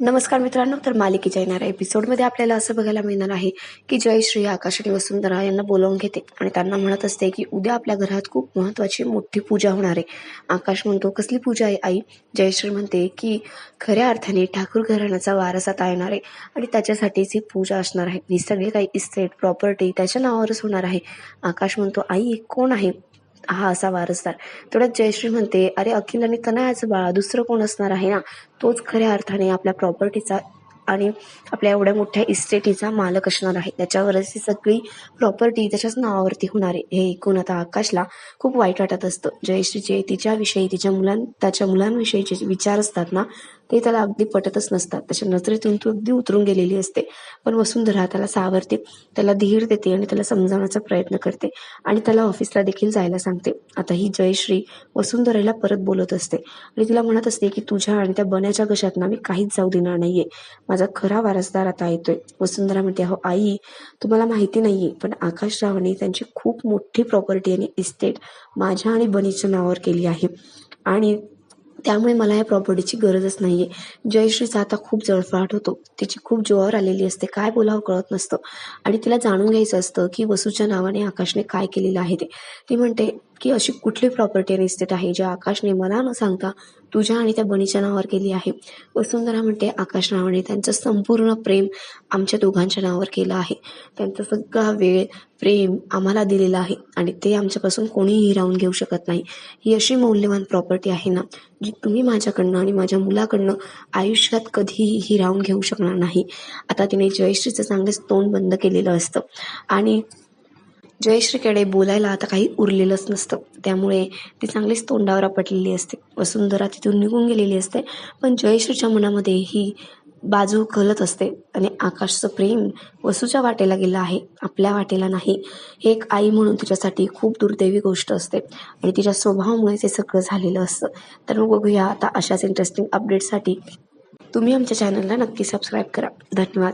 नमस्कार मित्रांनो तर मालिकेच्या येणाऱ्या एपिसोडमध्ये आपल्याला असं बघायला मिळणार आहे की जयश्री आकाश आणि वसुंधरा यांना बोलावून घेते. आणि त्यांना म्हणत असते की उद्या आपल्या घरात खूप महत्त्वाची मोठी पूजा होणार आहे. आकाश म्हणतो कसली पूजा आहे आई? जयश्री म्हणते की खऱ्या अर्थाने ठाकूर घराण्याचा वारस आता येणार आहे आणि त्याच्यासाठीच ही पूजा असणार आहे. ही सगळी काही इस्टेट प्रॉपर्टी त्याच्या नावावरच होणार आहे. आकाश म्हणतो आई कोण आहे? हा असा वारसदार. तेवढ्यात जयश्री म्हणते अरे अखिल आणि तनयाचं बाळा दुसरं कोण असणार आहे ना? तोच खऱ्या अर्थाने आपल्या प्रॉपर्टीचा आणि आपल्या एवढ्या मोठ्या इस्टेटीचा मालक असणार आहे. त्याच्यावरच ही सगळी प्रॉपर्टी त्याच्याच नावावरती होणार आहे. हे ऐकून आता आकाशला खूप वाईट वाटत असतं. जयश्रीचे तिच्याविषयी तिच्या मुलां त्याच्या मुलांविषयीचे जे विचार असतात ना ते त्याला अगदी पटतच नसतात. त्याच्या नजरेतून तू अगदी उतरून गेलेली असते. पण वसुंधरा त्याला सावरते त्याला धीर देते आणि त्याला समजावण्याचा प्रयत्न करते आणि त्याला ऑफिसला देखील जायला सांगते. आता ही जयश्री वसुंधरेला परत बोलत असते आणि तिला म्हणत असते की तुझ्या आणि त्या बन्याच्या गशात ना मी काहीच जाऊ देणार नाहीये. माझा खरा वारसदार आता येतोय. वसुंधरा म्हणते अहो आई तुम्हाला माहिती नाहीये पण आकाशरावने त्यांची खूप मोठी प्रॉपर्टी आणि इस्टेट माझ्या आणि बनीच्या नावावर केली आहे. आणि त्यामुळे मला या प्रॉपर्टीची गरजच नाहीये. जयश्रीचा आता खूप जळफळाट होतो. तिची खूप जोर आलेली असते. काय बोलावं कळत नसतं. आणि तिला जाणून घ्यायचं असतं की वसूच्या नावाने आकाशने काय केलेलं आहे ते. ती म्हणते की अशी कुठली प्रॉपर्टी आणि इस्टेट आहे जी आकाशने मला न सांगता तुझ्या आणि त्या बनीच्या नावावर केली आहे? वसुंधरा म्हणते आकाश नावाने त्यांचं संपूर्ण प्रेम आमच्या दोघांच्या नावावर केलं आहे. त्यांचा सगळा वेळ प्रेम आम्हाला दिलेला आहे आणि ते आमच्यापासून कोणीही हिरावून घेऊ शकत नाही. ही अशी मौल्यवान प्रॉपर्टी आहे ना जी तुम्ही माझ्याकडनं आणि माझ्या मुलाकडनं आयुष्यात कधीही हिरावून घेऊ शकणार नाही. आता तिने जयश्रीचं चांगलेच तोंड बंद केलेलं असतं. आणि जयश्रीकडे बोलायला आता काही उरलेलंच नसतं. त्यामुळे ती चांगलीच तोंडावर आपटलेली असते. वसुंधरा तिथून निघून गेलेली असते. पण जयश्रीच्या मनामध्ये ही बाजू कलत असते आणि आकाशचं प्रेम वसूच्या वाटेला गेलं आहे. आपल्या वाटेला नाही. हे एक आई म्हणून तिच्यासाठी खूप दुर्दैवी गोष्ट असते. आणि तिच्या स्वभावामुळे ते सगळं झालेलं असतं. तर मग बघूया आता अशाच इंटरेस्टिंग अपडेटसाठी तुम्ही आमच्या चॅनलला नक्की सबस्क्राईब करा. धन्यवाद.